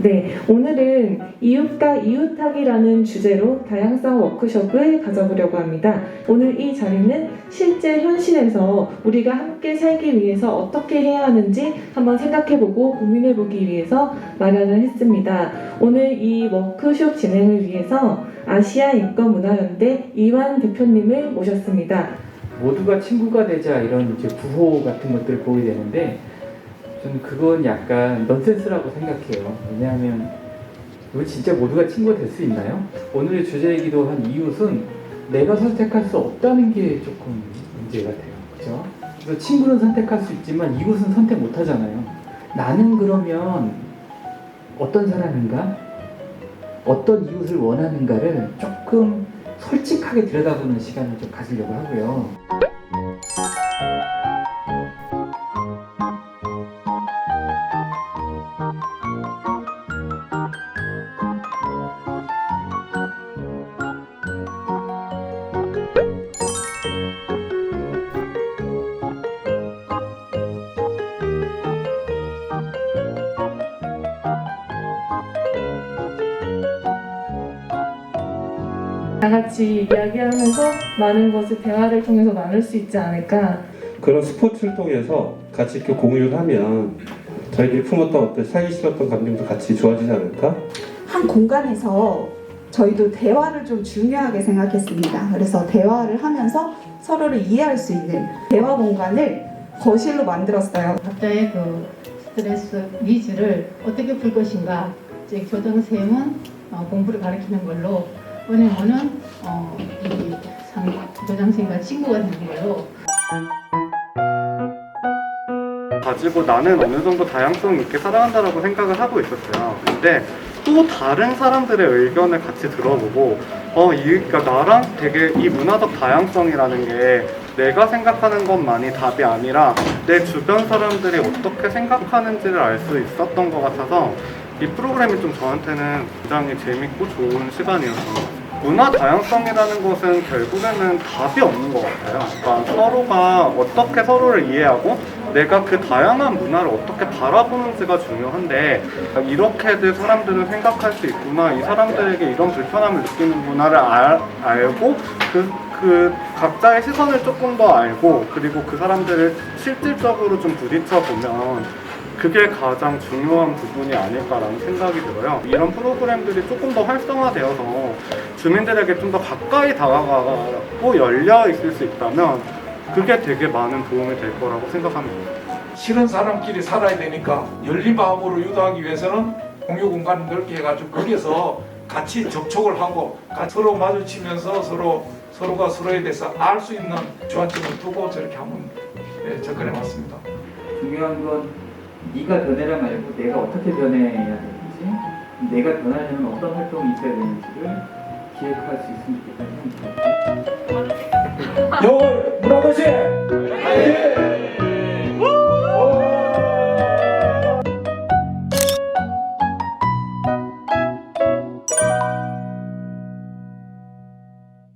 네, 오늘은 이웃과 이웃하기라는 주제로 다양성 워크숍을 가져보려고 합니다. 오늘 이 자리는 실제 현실에서 우리가 함께 살기 위해서 어떻게 해야 하는지 한번 생각해보고 고민해보기 위해서 마련을 했습니다. 오늘 이 워크숍 진행을 위해서 아시아 인권문화연대 이완 대표님을 모셨습니다. 모두가 친구가 되자 이런 이제 구호 같은 것들을 보게 되는데 저는 그건 약간 넌센스라고 생각해요. 왜냐하면 우리 진짜 모두가 친구가 될 수 있나요? 오늘의 주제이기도 한 이웃은 내가 선택할 수 없다는 게 조금 문제 같아요. 그죠? 그래서 친구는 선택할 수 있지만 이웃은 선택 못 하잖아요. 나는 그러면 어떤 사람인가? 어떤 이웃을 원하는가를 조금 솔직하게 들여다보는 시간을 좀 가지려고 하고요. 다 같이 이야기하면서 많은 것을 대화를 통해서 나눌 수 있지 않을까. 그런 스포츠를 통해서 같이 이렇게 공유를 하면 저희들이 품었던 어떤 살기 싫었던 감정도 같이 좋아지지 않을까? 한 공간에서 저희도 대화를 좀 중요하게 생각했습니다. 그래서 대화를 하면서 서로를 이해할 수 있는 대화 공간을 거실로 만들었어요. 각자의 그 스트레스 위주를 어떻게 풀 것인가 이제 교정쌤은 어, 공부를 가르치는 걸로 은행원은 어, 이 상, 교장선생님과 친구가 되는 걸로 가지고 나는 어느 정도 다양성 있게 살아간다라고 생각을 하고 있었어요. 근데 또 다른 사람들의 의견을 같이 들어보고 어, 이, 그러니까 나랑 되게 이 문화적 다양성이라는 게 내가 생각하는 것만이 답이 아니라 내 주변 사람들이 어떻게 생각하는지를 알 수 있었던 것 같아서 이 프로그램이 좀 저한테는 굉장히 재밌고 좋은 시간이었던 것 같아요. 문화 다양성이라는 것은 결국에는 답이 없는 것 같아요. 그러니까 서로가 어떻게 서로를 이해하고 내가 그 다양한 문화를 어떻게 바라보는지가 중요한데 이렇게들 사람들은 생각할 수 있구나 이 사람들에게 이런 불편함을 느끼는구나를 알, 알고 그, 그 각자의 시선을 조금 더 알고 그리고 그 사람들을 실질적으로 좀 부딪혀 보면 그게 가장 중요한 부분이 아닐까라는 생각이 들어요. 이런 프로그램들이 조금 더 활성화되어서 주민들에게 좀 더 가까이 다가가고 열려 있을 수 있다면 그게 되게 많은 도움이 될 거라고 생각합니다. 싫은 사람끼리 살아야 되니까 열린 마음으로 유도하기 위해서는 공유 공간을 넓게 해가지고 거기서 같이 접촉을 하고 서로 마주치면서 서로 서로가 서로에 대해서 알 수 있는 주안점을 두고 저렇게 한번 예, 접근해 봤습니다. 중요한 건 네가 변해라 말고 내가 어떻게 변해야 되는지 내가 변하려면 어떤 활동이 있어야 되는지를 기획할 수 있으면 좋겠다는 생각이 화이팅!